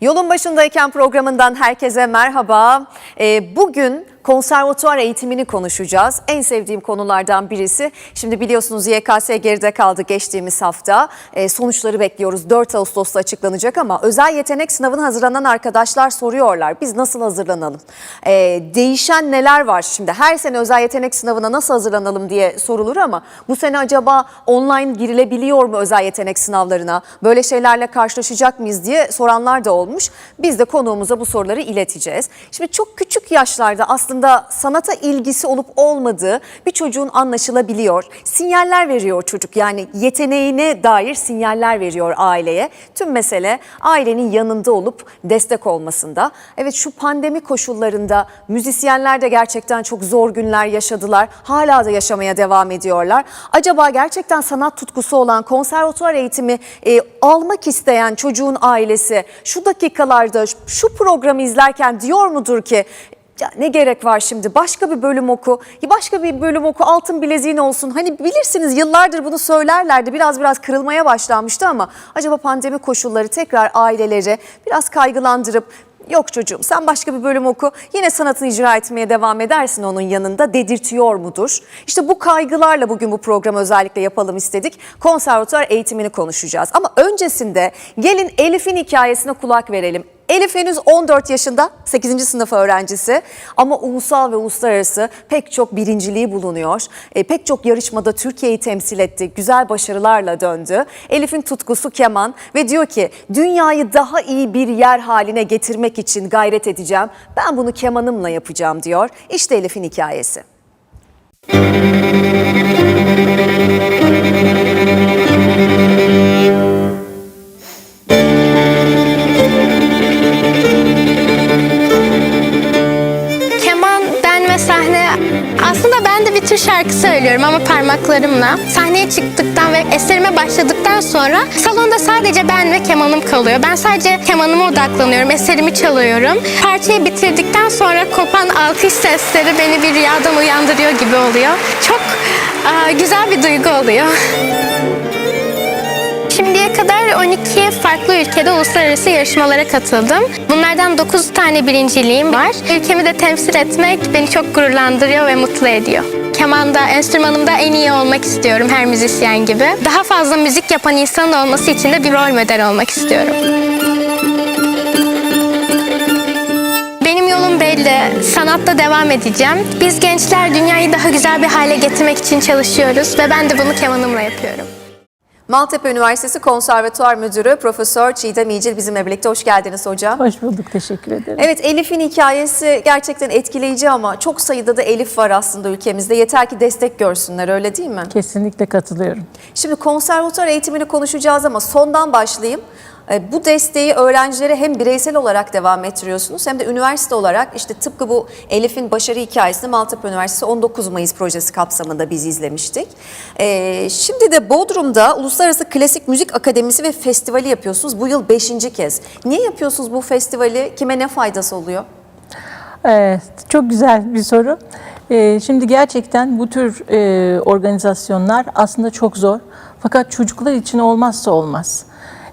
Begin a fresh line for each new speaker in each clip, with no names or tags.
Yolun başındayken programından herkese merhaba. Ee, bugün konservatuvar eğitimini konuşacağız. En sevdiğim konulardan birisi. Şimdi biliyorsunuz YKS geride kaldı geçtiğimiz hafta. Ee, sonuçları bekliyoruz. 4 Ağustos'ta açıklanacak ama özel yetenek sınavına hazırlanan arkadaşlar soruyorlar. Biz nasıl hazırlanalım? Ee, değişen neler var şimdi? Her sene özel yetenek sınavına nasıl hazırlanalım diye sorulur ama bu sene acaba online girilebiliyor mu özel yetenek sınavlarına? Böyle şeylerle karşılaşacak mıyız diye soranlar da olmuş. Biz de konuğumuza bu soruları ileteceğiz. Şimdi çok küçük yaşlarda aslında sanata ilgisi olup olmadığı bir çocuğun anlaşılabiliyor. Sinyaller veriyor çocuk yani yeteneğine dair sinyaller veriyor aileye. Tüm mesele ailenin yanında olup destek olmasında. Evet şu pandemi koşullarında müzisyenler de gerçekten çok zor günler yaşadılar. Hala da yaşamaya devam ediyorlar. Acaba gerçekten sanat tutkusu olan konservatuvar eğitimi e, almak isteyen çocuğun ailesi şu dakikalarda şu programı izlerken diyor mudur ki ya ne gerek var şimdi başka bir bölüm oku, başka bir bölüm oku altın bileziğin olsun. Hani bilirsiniz yıllardır bunu söylerlerdi biraz biraz kırılmaya başlanmıştı ama acaba pandemi koşulları tekrar aileleri biraz kaygılandırıp Yok çocuğum sen başka bir bölüm oku yine sanatını icra etmeye devam edersin onun yanında dedirtiyor mudur? İşte bu kaygılarla bugün bu programı özellikle yapalım istedik. Konservatuar eğitimini konuşacağız ama öncesinde gelin Elif'in hikayesine kulak verelim. Elif henüz 14 yaşında 8. sınıf öğrencisi ama ulusal ve uluslararası pek çok birinciliği bulunuyor. E, pek çok yarışmada Türkiye'yi temsil etti, güzel başarılarla döndü. Elif'in tutkusu keman ve diyor ki dünyayı daha iyi bir yer haline getirmek için gayret edeceğim. Ben bunu kemanımla yapacağım diyor. İşte Elif'in hikayesi.
Keman, tür şarkı söylüyorum ama parmaklarımla. Sahneye çıktıktan ve eserime başladıktan sonra salonda sadece ben ve kemanım kalıyor. Ben sadece kemanıma odaklanıyorum, eserimi çalıyorum. Parçayı bitirdikten sonra kopan alkış sesleri beni bir rüyadan uyandırıyor gibi oluyor. Çok aa, güzel bir duygu oluyor. Şimdiye kadar 12 farklı ülkede uluslararası yarışmalara katıldım. Bunlardan 9 tane birinciliğim var. Ülkemi de temsil etmek beni çok gururlandırıyor ve mutlu ediyor. Kemanda, enstrümanımda en iyi olmak istiyorum her müzisyen gibi. Daha fazla müzik yapan insanın olması için de bir rol model olmak istiyorum. Benim yolum belli. Sanatta devam edeceğim. Biz gençler dünyayı daha güzel bir hale getirmek için çalışıyoruz ve ben de bunu kemanımla yapıyorum.
Maltepe Üniversitesi Konservatuar Müdürü Profesör Çiğdem İyicil bizimle birlikte. Hoş geldiniz hocam.
Hoş bulduk, teşekkür ederim.
Evet Elif'in hikayesi gerçekten etkileyici ama çok sayıda da Elif var aslında ülkemizde. Yeter ki destek görsünler öyle değil mi?
Kesinlikle katılıyorum.
Şimdi konservatuar eğitimini konuşacağız ama sondan başlayayım. E, Bu desteği öğrencilere hem bireysel olarak devam ettiriyorsunuz hem de üniversite olarak işte tıpkı bu Elif'in başarı hikayesini Maltepe Üniversitesi 19 Mayıs projesi kapsamında biz izlemiştik. E, Şimdi de Bodrum'da Uluslararası Klasik Müzik Akademisi ve Festivali yapıyorsunuz. Bu yıl 5. kez. Niye yapıyorsunuz bu festivali? Kime ne faydası oluyor?
Evet, çok güzel bir soru. Ee, şimdi gerçekten bu tür e, organizasyonlar aslında çok zor. Fakat çocuklar için olmazsa olmaz.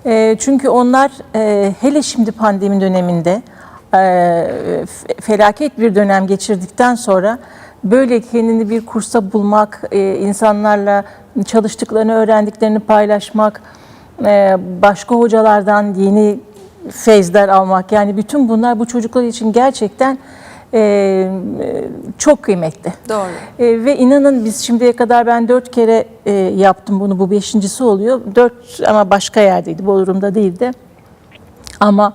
E, çünkü onlar e, hele şimdi pandemi döneminde e, felaket bir dönem geçirdikten sonra böyle kendini bir kursa bulmak, e, insanlarla çalıştıklarını, öğrendiklerini paylaşmak, e, başka hocalardan yeni feyzler almak yani bütün bunlar bu çocuklar için gerçekten e, çok kıymetli.
Doğru.
E, ve inanın biz şimdiye kadar ben dört kere e, yaptım bunu bu beşincisi oluyor. Dört ama başka yerdeydi Bodrum'da değildi. Ama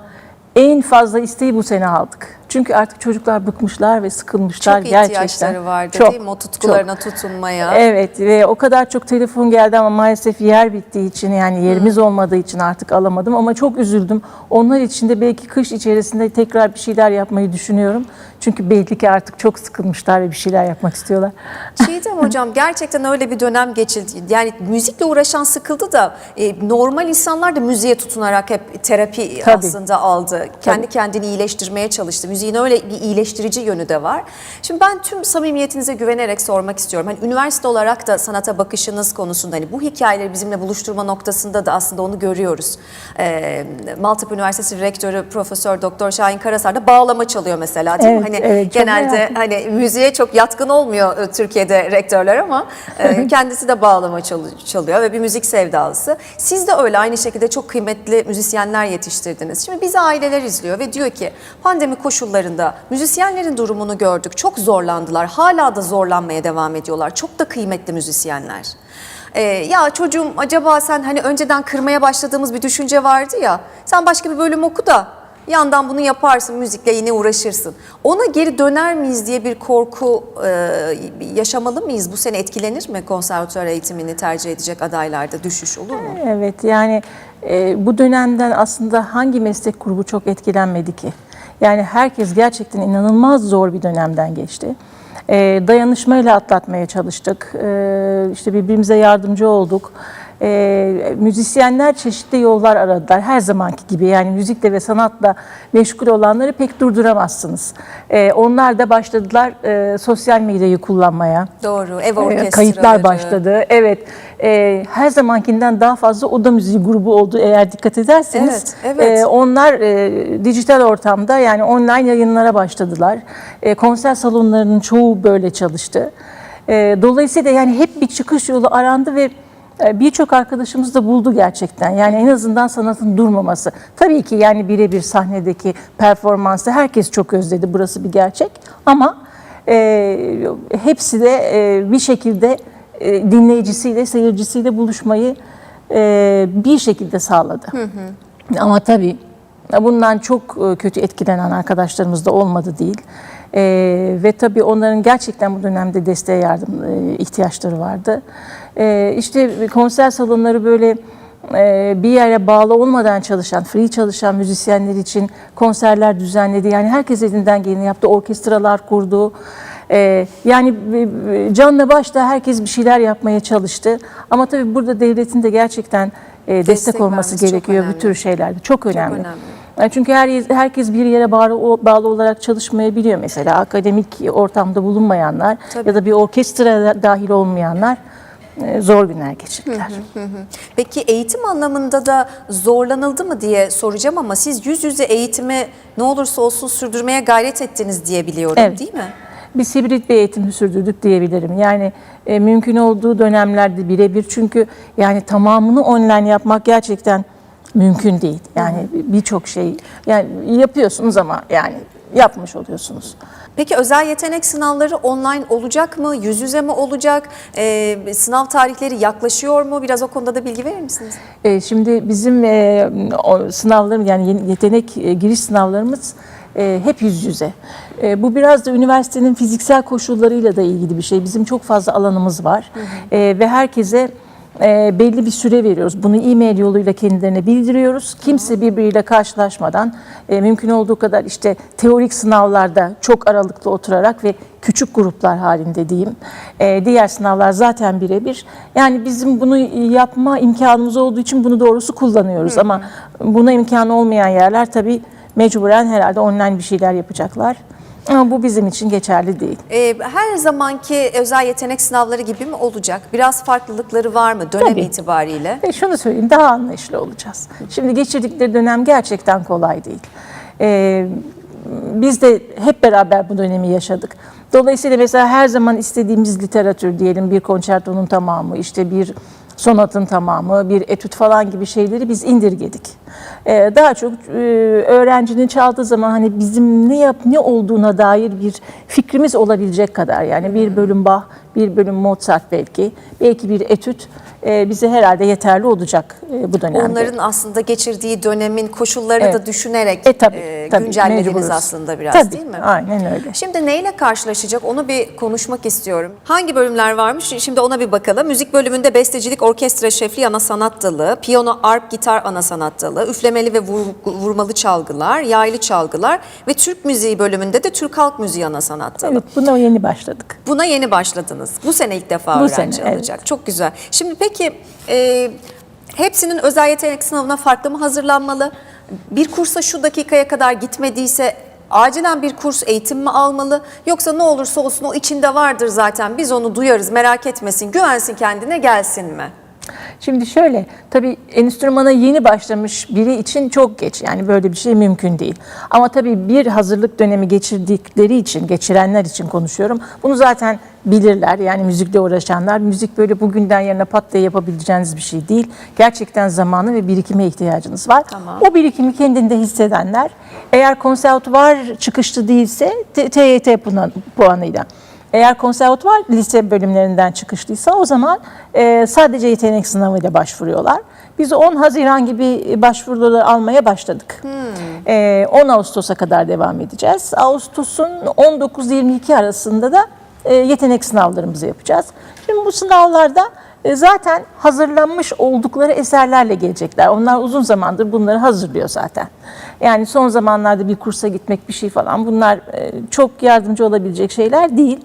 en fazla isteği bu sene aldık. Çünkü artık çocuklar bıkmışlar ve sıkılmışlar
Çok
gerçekten.
ihtiyaçları vardı
Çok,
değil mi? O tutkularına
çok.
tutunmaya.
Evet ve o kadar çok telefon geldi ama maalesef yer bittiği için yani yerimiz olmadığı için artık alamadım ama çok üzüldüm. Onlar için de belki kış içerisinde tekrar bir şeyler yapmayı düşünüyorum. Çünkü belli ki artık çok sıkılmışlar ve bir şeyler yapmak istiyorlar.
Çiğdem hocam gerçekten öyle bir dönem geçildi. Yani müzikle uğraşan sıkıldı da e, normal insanlar da müziğe tutunarak hep terapi
Tabii.
aslında aldı. Kendi kendini iyileştirmeye çalıştı. Müziğin öyle bir iyileştirici yönü de var. Şimdi ben tüm samimiyetinize güvenerek sormak istiyorum. Hani üniversite olarak da sanata bakışınız konusunda hani bu hikayeleri bizimle buluşturma noktasında da aslında onu görüyoruz. Ee, Maltepe Üniversitesi Rektörü Profesör Doktor Şahin Karasar da bağlama çalıyor mesela değil mi?
Evet,
Hani
evet,
genelde
merak
hani müziğe çok yatkın olmuyor e, Türkiye'de rektörler ama e, kendisi de bağlama çalı- çalıyor ve bir müzik sevdalısı. Siz de öyle aynı şekilde çok kıymetli müzisyenler yetiştirdiniz. Şimdi bizi aileler izliyor ve diyor ki pandemi koşullarında müzisyenlerin durumunu gördük. Çok zorlandılar. Hala da zorlanmaya devam ediyorlar. Çok da kıymetli müzisyenler. E, ya çocuğum acaba sen hani önceden kırmaya başladığımız bir düşünce vardı ya. Sen başka bir bölüm oku da yandan bunu yaparsın, müzikle yine uğraşırsın. Ona geri döner miyiz diye bir korku e, yaşamalı mıyız? Bu sene etkilenir mi konservatuar eğitimini tercih edecek adaylarda düşüş olur mu?
Evet yani e, bu dönemden aslında hangi meslek grubu çok etkilenmedi ki? Yani herkes gerçekten inanılmaz zor bir dönemden geçti. E, dayanışmayla atlatmaya çalıştık. E, işte birbirimize yardımcı olduk. E, müzisyenler çeşitli yollar aradılar her zamanki gibi yani müzikle ve sanatla meşgul olanları pek durduramazsınız. E, onlar da başladılar e, sosyal medyayı kullanmaya.
Doğru, ev
E,
orkestraları.
Kayıtlar başladı. Evet. E, her zamankinden daha fazla oda müziği grubu oldu eğer dikkat ederseniz.
Evet, evet.
E, onlar e, dijital ortamda yani online yayınlara başladılar. E, konser salonlarının çoğu böyle çalıştı. E, dolayısıyla yani hep bir çıkış yolu arandı ve e, birçok arkadaşımız da buldu gerçekten. Yani en azından sanatın durmaması. Tabii ki yani birebir sahnedeki performansı herkes çok özledi. Burası bir gerçek. Ama e, hepsi de e, bir şekilde e, dinleyicisiyle, seyircisiyle buluşmayı e, bir şekilde sağladı. Ama tabii bundan çok e, kötü etkilenen arkadaşlarımız da olmadı değil. E, ve tabii onların gerçekten bu dönemde desteğe yardım e, ihtiyaçları vardı. E, işte konser salonları böyle e, bir yere bağlı olmadan çalışan, free çalışan müzisyenler için konserler düzenledi. Yani herkes elinden geleni yaptı, orkestralar kurdu. E, yani canla başla herkes bir şeyler yapmaya çalıştı. Ama tabii burada devletin de gerçekten e, destek,
Destek
olması
çok
gerekiyor bu
önemli.
tür şeylerde. Çok önemli.
önemli.
Yani Çünkü her herkes bir yere bağlı, bağlı olarak çalışmayabiliyor. Mesela akademik ortamda bulunmayanlar
Tabii.
ya da bir orkestra dahil olmayanlar zor günler geçirdiler.
Peki eğitim anlamında da zorlanıldı mı diye soracağım ama siz yüz yüze eğitimi ne olursa olsun sürdürmeye gayret ettiniz diye biliyorum
Evet.
değil mi?
Biz hibrit bir eğitim sürdürdük diyebilirim. Yani e, mümkün olduğu dönemlerde birebir çünkü yani tamamını online yapmak gerçekten mümkün değil. Yani birçok şey yani yapıyorsunuz ama yani yapmış oluyorsunuz.
Peki özel yetenek sınavları online olacak mı? Yüz yüze mi olacak? Ee, sınav tarihleri yaklaşıyor mu? Biraz o konuda da bilgi verir misiniz?
E, Şimdi bizim e, o sınavlarım yani yetenek e, giriş sınavlarımız e, hep yüz yüze. E, Bu biraz da üniversitenin fiziksel koşullarıyla da ilgili bir şey. Bizim çok fazla alanımız var E, ve herkese e, belli bir süre veriyoruz. Bunu e-mail yoluyla kendilerine bildiriyoruz. Kimse birbiriyle karşılaşmadan e, mümkün olduğu kadar işte teorik sınavlarda çok aralıklı oturarak ve küçük gruplar halinde diyeyim. E, diğer sınavlar zaten birebir. Yani bizim bunu yapma imkanımız olduğu için bunu doğrusu kullanıyoruz. Ama buna imkan olmayan yerler tabii mecburen herhalde online bir şeyler yapacaklar. Ama bu bizim için geçerli değil.
Ee, her zamanki özel yetenek sınavları gibi mi olacak? Biraz farklılıkları var mı dönem
Tabii.
itibariyle?
Ve şunu söyleyeyim daha anlayışlı olacağız. Şimdi geçirdikleri dönem gerçekten kolay değil. Ee, biz de hep beraber bu dönemi yaşadık. Dolayısıyla mesela her zaman istediğimiz literatür diyelim bir konçertonun tamamı, işte bir sonatın tamamı, bir etüt falan gibi şeyleri biz indirgedik. Ee, daha çok e, öğrencinin çaldığı zaman hani bizim ne yap ne olduğuna dair bir fikrimiz olabilecek kadar yani bir bölüm Bach, bir bölüm Mozart belki, belki bir etüt e, bize herhalde yeterli olacak e, bu dönemde.
Onların aslında geçirdiği dönemin koşullarını
Evet.
da düşünerek
E, tabii,
e,
tabii,
güncellediniz
mecburuz.
aslında biraz
Tabii,
değil mi?
aynen öyle.
Şimdi neyle karşılaşacak onu bir konuşmak istiyorum. Hangi bölümler varmış? Şimdi ona bir bakalım. Müzik bölümünde bestecilik, orkestra şefliği ana sanat dalı, piyano, arp, gitar ana sanat dalı, üflemeli ve vur- vurmalı çalgılar, yaylı çalgılar ve Türk müziği bölümünde de Türk halk müziği ana sanat dalı.
Evet buna yeni başladık.
Buna yeni başladınız. Bu sene ilk defa
Bu
öğrenci
sene, evet.
alacak. Çok güzel. Şimdi peki e, hepsinin özel yetenek sınavına farklı mı hazırlanmalı? Bir kursa şu dakikaya kadar gitmediyse acilen bir kurs eğitim mi almalı yoksa ne olursa olsun o içinde vardır zaten biz onu duyarız merak etmesin güvensin kendine gelsin mi?
Şimdi şöyle, tabii enstrümana yeni başlamış biri için çok geç. Yani böyle bir şey mümkün değil. Ama tabii bir hazırlık dönemi geçirdikleri için, geçirenler için konuşuyorum. Bunu zaten bilirler. Yani müzikle uğraşanlar. Müzik böyle bugünden yarına pat diye yapabileceğiniz bir şey değil. Gerçekten zamanı ve birikime ihtiyacınız var.
Tamam.
O birikimi kendinde hissedenler, eğer konservatuvar çıkışlı değilse TYT puan- puanıyla eğer konservatuvar lise bölümlerinden çıkışlıysa o zaman e, sadece yetenek sınavıyla başvuruyorlar. Biz 10 Haziran gibi başvuruları almaya başladık. E, 10 Ağustos'a kadar devam edeceğiz. Ağustos'un 19-22 arasında da e, yetenek sınavlarımızı yapacağız. Şimdi bu sınavlarda zaten hazırlanmış oldukları eserlerle gelecekler. Onlar uzun zamandır bunları hazırlıyor zaten. Yani son zamanlarda bir kursa gitmek bir şey falan bunlar e, çok yardımcı olabilecek şeyler değil.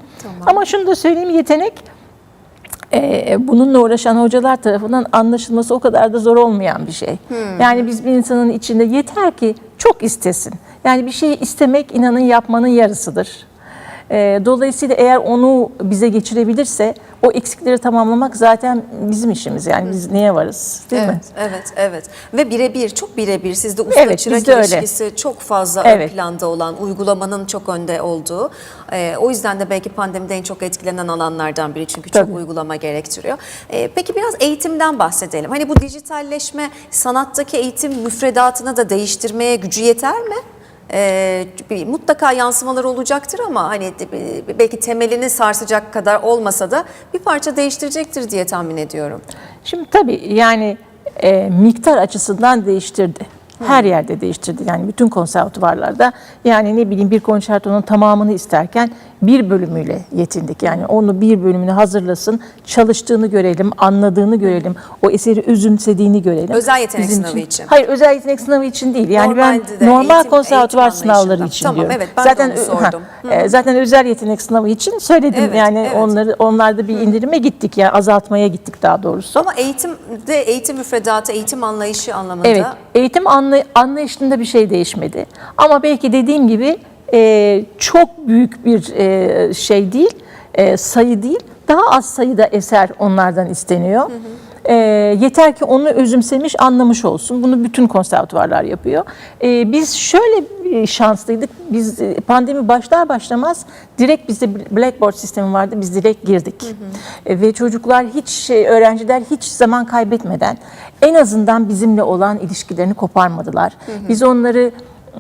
Ama şunu da söyleyeyim yetenek e, bununla uğraşan hocalar tarafından anlaşılması o kadar da zor olmayan bir şey. Yani biz bir insanın içinde yeter ki çok istesin. Yani bir şeyi istemek inanın yapmanın yarısıdır. E, dolayısıyla eğer onu bize geçirebilirse o eksikleri tamamlamak zaten bizim işimiz. Yani biz niye varız değil
evet,
mi?
Evet, evet. Ve birebir, çok birebir sizde usta
Evet,
çırak
bizde öyle.
ilişkisi çok fazla
Evet.
ön planda olan, uygulamanın çok önde olduğu. Ee, o yüzden de belki pandemide en çok etkilenen alanlardan biri çünkü çok
Tabii.
uygulama gerektiriyor. Ee, peki biraz eğitimden bahsedelim. Hani bu dijitalleşme sanattaki eğitim müfredatını da değiştirmeye gücü yeter mi? Bir, mutlaka yansımaları olacaktır ama hani de- belki temelini sarsacak kadar olmasa da bir parça değiştirecektir diye tahmin ediyorum.
Şimdi tabii yani e, miktar açısından değiştirdi. Her yerde değiştirdi. Yani bütün konservatuvarlarda yani ne bileyim bir konçertonun tamamını isterken bir bölümüyle yetindik. Yani onu bir bölümünü hazırlasın, çalıştığını görelim, anladığını görelim, o eseri özümsediğini görelim.
Özel yetenek
Bizim
sınavı için.
Hayır, özel yetenek sınavı için değil. Yani
Normalde de
ben normal
eğitim-
konservatuvar
eğitim
sınavları için
Tamam,
diyorum.
evet, ben de
zaten
onu
ö-
sordum.
ha, e, zaten özel yetenek sınavı için söyledim.
Evet,
yani
evet.
onları onlarda bir indirime gittik yani azaltmaya gittik daha doğrusu.
Ama eğitimde eğitim müfredatı, eğitim anlayışı anlamında
Evet, eğitim anlay- anlayışında bir şey değişmedi. Ama belki dediğim gibi e, çok büyük bir e, şey değil, e, sayı değil, daha az sayıda eser onlardan isteniyor. E, yeter ki onu özümsemiş, anlamış olsun. Bunu bütün konservatuvarlar yapıyor. E, biz şöyle şanslıydık. Biz e, pandemi başlar başlamaz direkt bizde Blackboard sistemi vardı. Biz direkt girdik. E, ve çocuklar hiç şey, öğrenciler hiç zaman kaybetmeden en azından bizimle olan ilişkilerini koparmadılar. Biz onları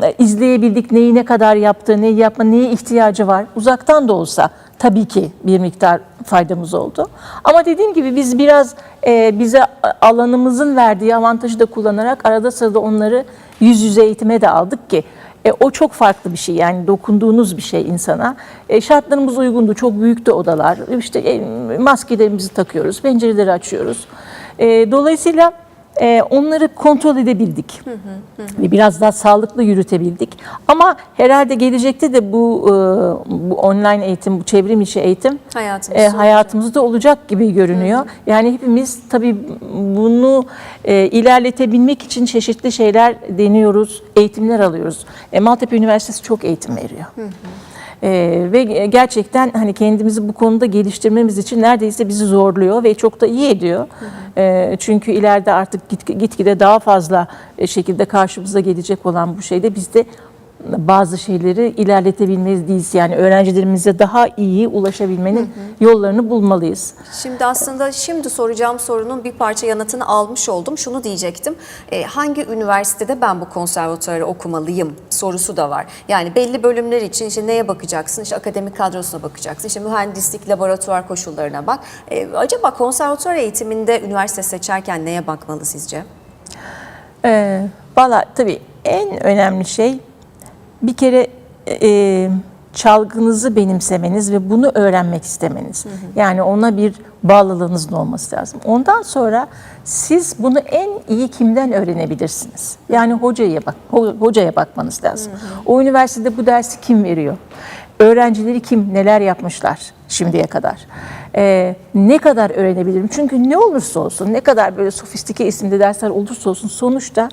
e, izleyebildik neyi ne kadar yaptı, neyi yapma, neye ihtiyacı var. Uzaktan da olsa tabii ki bir miktar faydamız oldu. Ama dediğim gibi biz biraz e, bize alanımızın verdiği avantajı da kullanarak arada sırada onları yüz yüze eğitime de aldık ki e, o çok farklı bir şey yani dokunduğunuz bir şey insana. E, şartlarımız uygundu, çok büyüktü odalar. İşte e, maskelerimizi takıyoruz, pencereleri açıyoruz. E, dolayısıyla e, onları kontrol edebildik. Ve biraz daha sağlıklı yürütebildik. Ama herhalde gelecekte de bu, e, bu online eğitim, bu çevrim içi eğitim
Hayatımızda
e, hayatımızda olacak gibi görünüyor. Yani hepimiz tabii bunu e, ilerletebilmek için çeşitli şeyler deniyoruz, eğitimler alıyoruz. E, Maltepe Üniversitesi çok eğitim veriyor. E, ve gerçekten hani kendimizi bu konuda geliştirmemiz için neredeyse bizi zorluyor ve çok da iyi ediyor. E, çünkü ileride artık git, gitgide daha fazla şekilde karşımıza gelecek olan bu şeyde biz de bazı şeyleri ilerletebilmeliyiz. Yani öğrencilerimize daha iyi ulaşabilmenin yollarını bulmalıyız.
Şimdi aslında şimdi soracağım sorunun bir parça yanıtını almış oldum. Şunu diyecektim. e, hangi üniversitede ben bu konservatuarı okumalıyım sorusu da var. Yani belli bölümler için işte neye bakacaksın? İşte akademik kadrosuna bakacaksın. İşte mühendislik, laboratuvar koşullarına bak. E, acaba konservatuar eğitiminde üniversite seçerken neye bakmalı sizce?
Ee, Valla tabii en önemli şey bir kere e, çalgınızı benimsemeniz ve bunu öğrenmek istemeniz. Yani ona bir bağlılığınızın olması lazım. Ondan sonra siz bunu en iyi kimden öğrenebilirsiniz? Yani hocaya bak, ho- hocaya bakmanız lazım. O üniversitede bu dersi kim veriyor? Öğrencileri kim, neler yapmışlar şimdiye kadar? Ee, ne kadar öğrenebilirim? Çünkü ne olursa olsun, ne kadar böyle sofistike isimli dersler olursa olsun sonuçta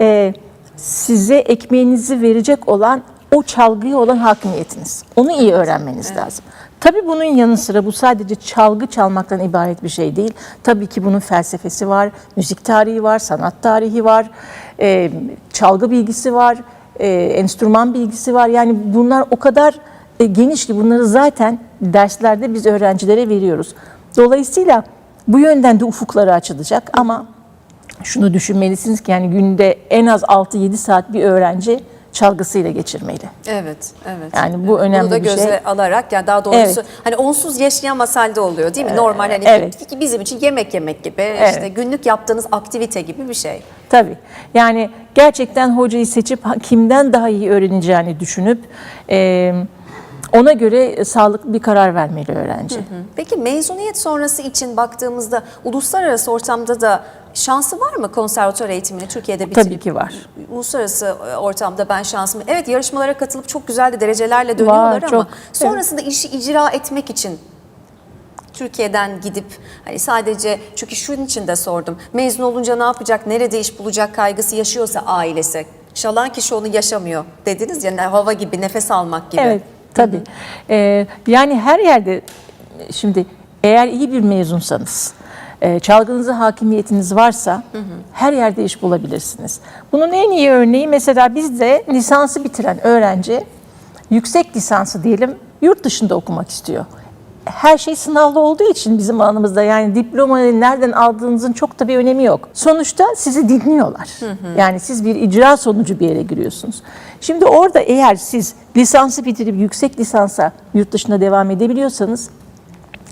e, size ekmeğinizi verecek olan o çalgıya olan hakimiyetiniz. Onu iyi öğrenmeniz lazım. Tabii bunun yanı sıra bu sadece çalgı çalmaktan ibaret bir şey değil. Tabii ki bunun felsefesi var, müzik tarihi var, sanat tarihi var, e, çalgı bilgisi var, e, enstrüman bilgisi var. Yani bunlar o kadar e, geniş ki bunları zaten derslerde biz öğrencilere veriyoruz. Dolayısıyla bu yönden de ufukları açılacak ama şunu düşünmelisiniz ki yani günde en az 6-7 saat bir öğrenci çalgısıyla geçirmeli.
Evet, evet.
Yani bu
Evet.
önemli
Bunu da
bir
göze
şey.
alarak yani daha doğrusu
Evet.
hani onsuz yaşayamaz halde oluyor değil mi? Normal hani
evet.
bizim için yemek yemek gibi işte
Evet.
günlük yaptığınız aktivite gibi bir şey.
Tabii. Yani gerçekten hocayı seçip kimden daha iyi öğreneceğini düşünüp e, ona göre sağlıklı bir karar vermeli öğrenci.
Peki mezuniyet sonrası için baktığımızda uluslararası ortamda da şansı var mı konservatuar eğitimini Türkiye'de bitirip?
Tabii ki var.
Uluslararası e, ortamda ben şansımı... Evet yarışmalara katılıp çok güzel de derecelerle dönüyorlar ama
çok.
sonrasında işi icra etmek için Türkiye'den gidip hani sadece çünkü şunun için de sordum. Mezun olunca ne yapacak, nerede iş bulacak kaygısı yaşıyorsa ailesi. Şalan kişi onu yaşamıyor dediniz ya hava gibi nefes almak gibi.
Evet, tabii. Ee, yani her yerde şimdi eğer iyi bir mezunsanız, e, hakimiyetiniz varsa her yerde iş bulabilirsiniz. Bunun en iyi örneği mesela bizde lisansı bitiren öğrenci yüksek lisansı diyelim yurt dışında okumak istiyor. Her şey sınavlı olduğu için bizim alanımızda yani diplomayı nereden aldığınızın çok da bir önemi yok. Sonuçta sizi dinliyorlar. Yani siz bir icra sonucu bir yere giriyorsunuz. Şimdi orada eğer siz lisansı bitirip yüksek lisansa yurt dışında devam edebiliyorsanız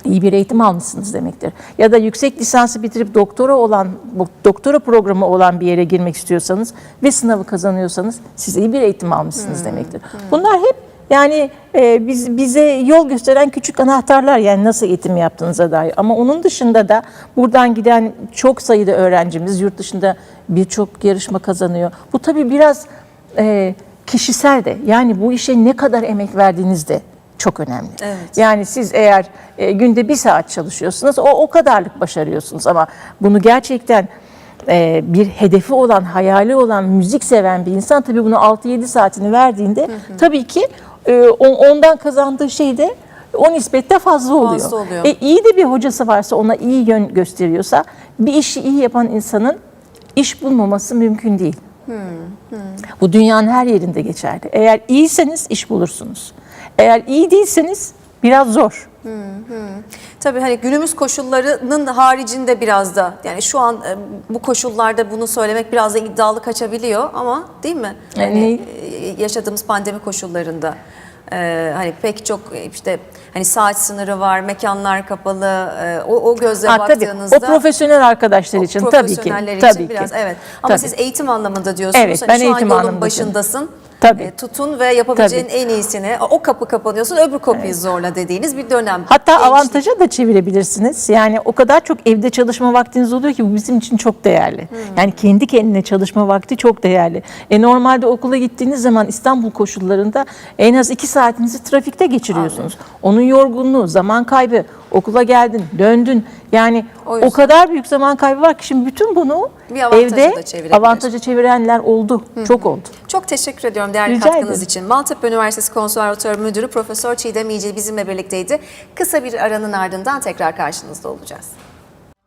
iyi bir eğitim almışsınız demektir. Ya da yüksek lisansı bitirip doktora olan bu doktora programı olan bir yere girmek istiyorsanız ve sınavı kazanıyorsanız siz iyi bir eğitim almışsınız demektir. Bunlar hep yani e, biz bize yol gösteren küçük anahtarlar yani nasıl eğitim yaptığınıza dair. Ama onun dışında da buradan giden çok sayıda öğrencimiz yurt dışında birçok yarışma kazanıyor. Bu tabii biraz e, kişisel de yani bu işe ne kadar emek verdiğiniz de çok önemli.
Evet.
Yani siz eğer e, günde bir saat çalışıyorsunuz o o kadarlık başarıyorsunuz ama bunu gerçekten e, bir hedefi olan, hayali olan, müzik seven bir insan tabii bunu 6-7 saatini verdiğinde tabii ki e, on- ondan kazandığı şey de o nispette fazla oluyor.
Fazla oluyor.
E, iyi de bir hocası varsa ona iyi yön gösteriyorsa bir işi iyi yapan insanın iş bulmaması mümkün değil. Bu dünyanın her yerinde geçerli. Eğer iyiyseniz iş bulursunuz. Eğer iyi değilseniz biraz zor.
Tabii hani günümüz koşullarının haricinde biraz da yani şu an e, bu koşullarda bunu söylemek biraz da iddialı kaçabiliyor ama değil mi? Yani e, yaşadığımız pandemi koşullarında e, hani pek çok e, işte hani saat sınırı var, mekanlar kapalı. e, o o gözle
Ha, tabii.
baktığınızda
O profesyonel arkadaşlar için tabii ki.
profesyoneller
Tabii
için
ki.
biraz evet. Ama
Tabii.
siz eğitim anlamında diyorsunuz.
Evet,
Hani
ben
şu
eğitim
an yolun
anlamında
başındasın.
Tabii.
E, tutun ve yapabileceğin en iyisini. O kapı kapanıyorsun, öbür kapıyı zorla dediğiniz bir dönem.
Hatta
Gençlik.
avantaja da çevirebilirsiniz. Yani o kadar çok evde çalışma vaktiniz oluyor ki bu bizim için çok değerli. Yani kendi kendine çalışma vakti çok değerli. E normalde okula gittiğiniz zaman İstanbul koşullarında en az iki saatinizi trafikte geçiriyorsunuz. Onun yorgunluğu, zaman kaybı, okula geldin, döndün. Yani
O
o, kadar büyük zaman kaybı var ki şimdi bütün bunu evde avantaja çevirenler oldu. Çok oldu.
Çok teşekkür ediyorum değerli
Rica
katkınız
ederim.
için. Maltepe Üniversitesi Konservatuarı Müdürü Profesör Çiğdem İyice bizimle birlikteydi. Kısa bir aranın ardından tekrar karşınızda olacağız.